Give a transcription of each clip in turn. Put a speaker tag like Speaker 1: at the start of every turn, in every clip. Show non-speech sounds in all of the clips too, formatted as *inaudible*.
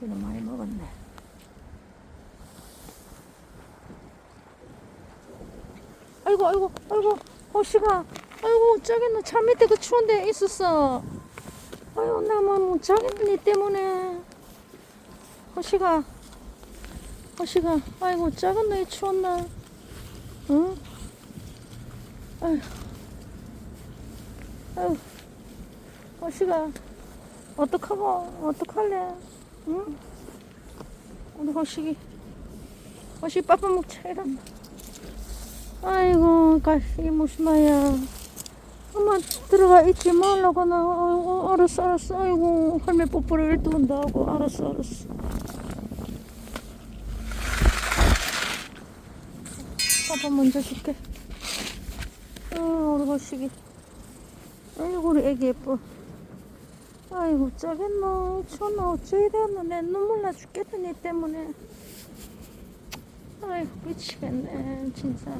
Speaker 1: 고기는 많이 먹었네. 아이고, 아이고, 아이고, 호시가, 아이고, 저기 너차 밑에 그 추운 데 있었어. 아이고, 나뭐 자기 니 때문에. 호시가, 호시가, 아이고, 작은 너이 추웠나? 응? 아이고, 아이고, 호시가, 어떡하고, 어떡할래? 응? 우리 호식이, 호식 빠빠 먹자, 이런다. 아이고, 가식이 무슨 말이야. 엄마 들어가 있지 말라고 나 아이고, 알았어 알았어 아이고 할매 뽀뽀를 일도 온다고 알았어 알았어 아빠 먼저 줄게 어 우리 거시기 아이고 우리 애기 예뻐 아이고 짜겠노 추웠나 어쩌야 되었노 내 눈물 나 죽겠다 니 때문에. 아이고 미치겠네 진짜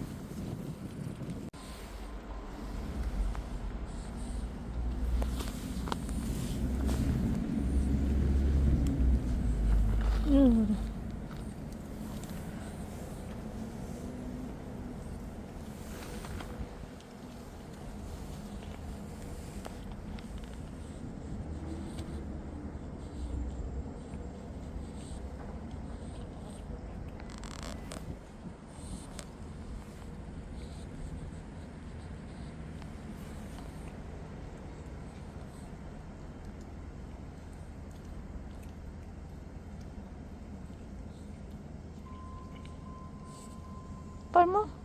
Speaker 1: 음. 빨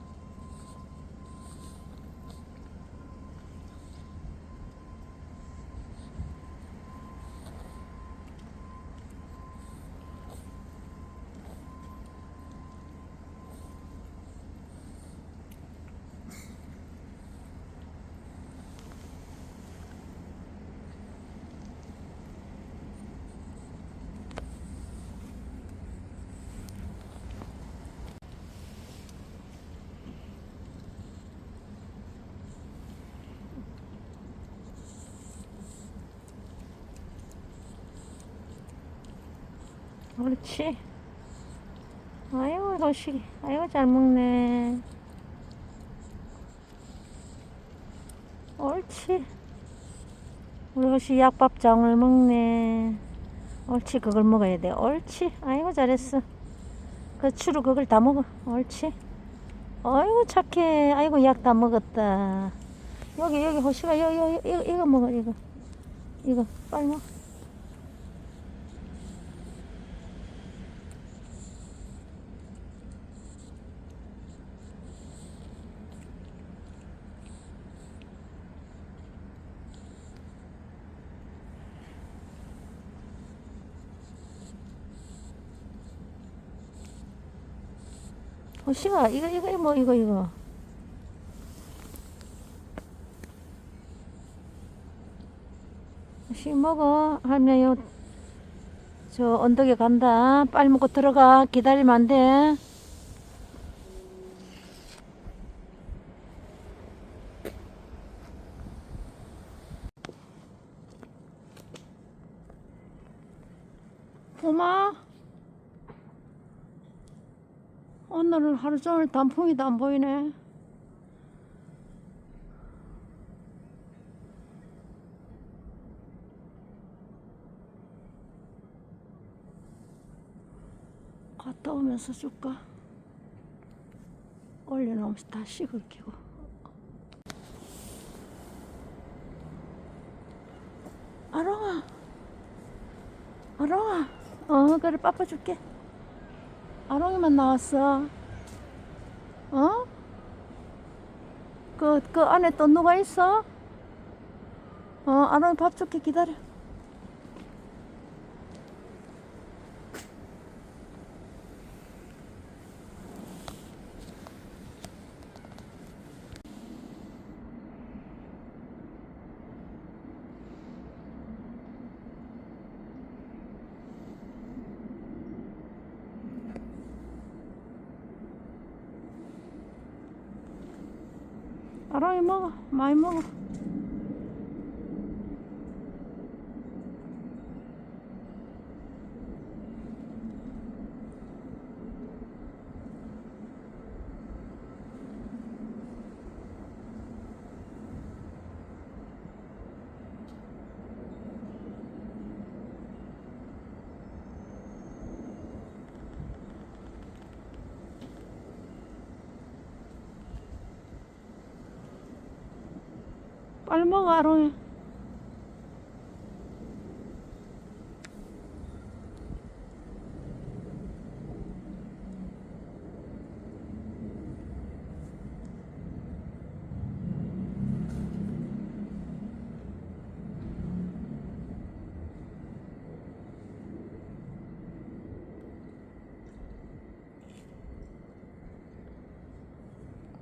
Speaker 1: 모? 옳지. 아이고, 거시기. 아이고, 잘 먹네. 옳지. 우리 것이 약밥장을 먹네. 옳지, 그걸 먹어야 돼. 옳지. 아이고, 잘했어. 그 추루 그걸 다 먹어. 옳지. 아이고, 착해. 아이고, 약 다 먹었다. 여기, 여기, 호시가, 여기, 여기, 이거, 이거 먹어, 이거. 이거, 빨리 먹어. 호시가, 이거, 이거, 이거, 뭐, 이거, 이거. 호시 먹어. 할머니, 요, 저 언덕에 간다. 빨리 먹고 들어가. 기다리면 안 돼. 엄마, 오늘은 하루 종일 단풍이도 안 보이네. 갔다 오면서 줄까? 올려놓으면 다 식을 끼고. 아롱아, 아롱아, 어 그래 빠빠 줄게. 아롱이만 나왔어. 어? 그, 그 안에 또 누가 있어? 어, 아롱이 밥 줄게 기다려. 아롱이 먹어. 많이 먹어.
Speaker 2: 빨리 먹어 아롱이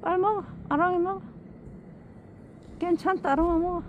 Speaker 2: 빨리 먹어 아롱이 먹어 괜찮다 아롱아 먹어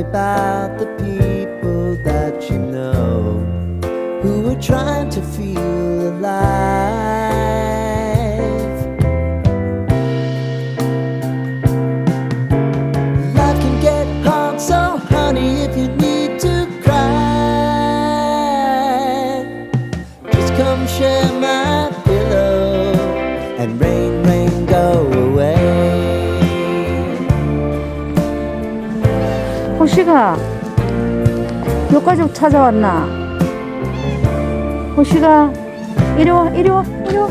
Speaker 1: about
Speaker 2: 여기까지 찾아왔나? 호시가 이리 와 이리 와 이리 와.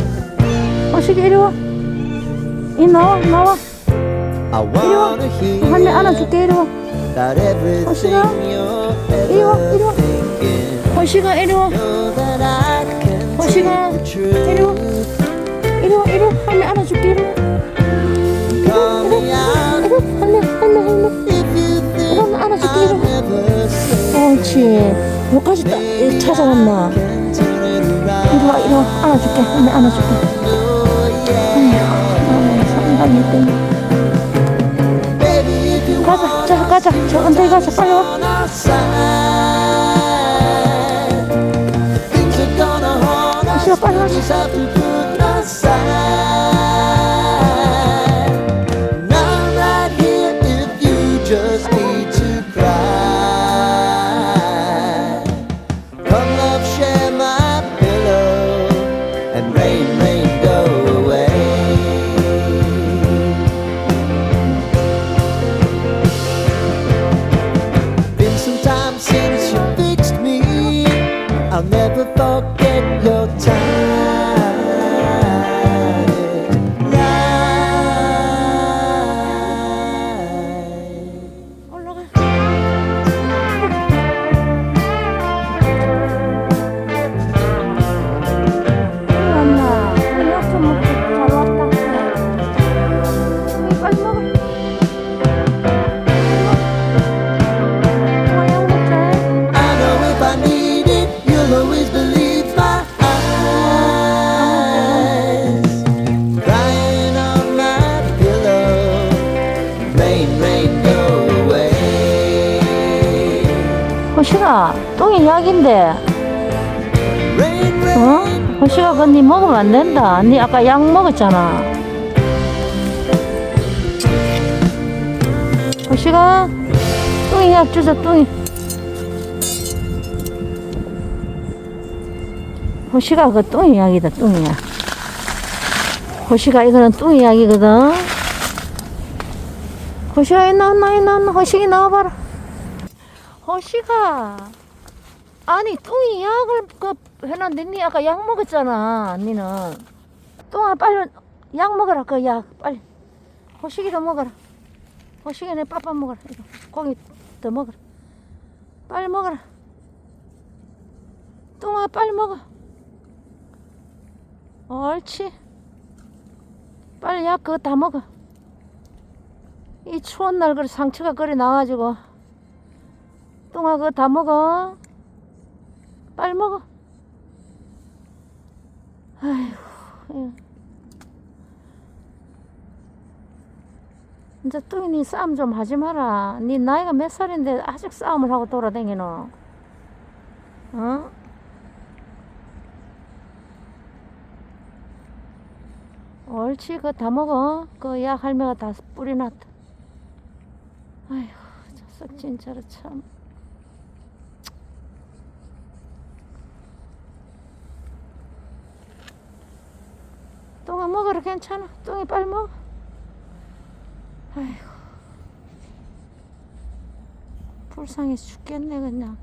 Speaker 2: 호시가 이리 와 이 나와 나와.
Speaker 1: I wanna hear
Speaker 2: 한대 안아줄게 이리 와. 호시가,
Speaker 1: you're
Speaker 2: 이리 와, 이리 와. 호시가 이리 와. 호시가, 이리 와. 이리 와 이리 와. 할매 안아줄게 이리 와 옳지 여기까지 딱 찾아왔나. 이리 와 이리 와 안아줄게 할매 안아줄게
Speaker 1: Oh,
Speaker 2: 가자 자 가자 저 언제 가자 빨리 와. 호시가 빨리 가자 똥이 약인데. 어? 호시가 그니 먹으면 안 된다. 니 아까 약 먹었잖아.
Speaker 1: 호시가 뚱이 약 주자 뚱이. 호시가 그 뚱이 약이다 뚱이 약. 호시가 이거는 뚱이 약이거든. 호시가 이 나왔나 이 나왔나? 호식이 나와봐라. 호시가 아니 뚱이 약을 그 해놨는데 니 아까 약 먹었잖아 니는. 뚱아 빨리 약 먹어라 그 약. 빨리. 호식이도 먹어라. 호식이 내 빠빠 먹어라. 이거 고기 더 먹어라. 빨리 먹어라. 뚱아 빨리 먹어. 옳지. 빨리 약 그거 다 먹어. 이 추운 날 그래 상처가 그래 나가지고. 뚱아 그거 다 먹어 빨리 먹어. 아이고 이제 뚱이 싸움 좀 하지 마라. 네 나이가 몇 살인데 아직 싸움을 하고 돌아다니노? 어? 옳지 그거 다 먹어. 그 약 할매가 다 뿌려놨다. 아이고 저썩 진짜로 참 먹어라 괜찮아. 똥이 빨리 먹어. 아이고. 불쌍해 죽겠네 그냥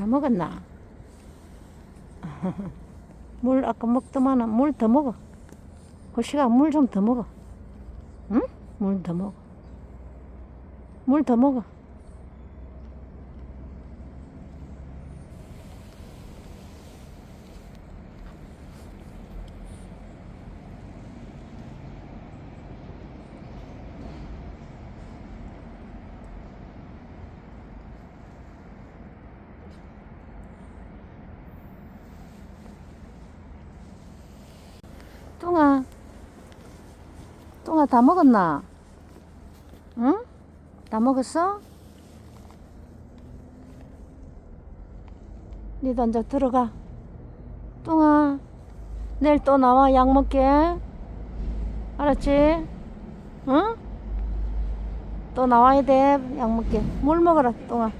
Speaker 1: 다 먹었나? *laughs* 물 아까 먹더만 물더 먹어. 호시가 물 좀 더 먹어. 응? 물 더 먹어. 물 더 먹어. 뚱아, 뚱아 다 먹었나? 응? 다 먹었어? 니도 이제 들어가. 뚱아, 내일 또 나와 약 먹게. 알았지? 응? 또 나와야 돼. 약 먹게. 물 먹어라, 뚱아.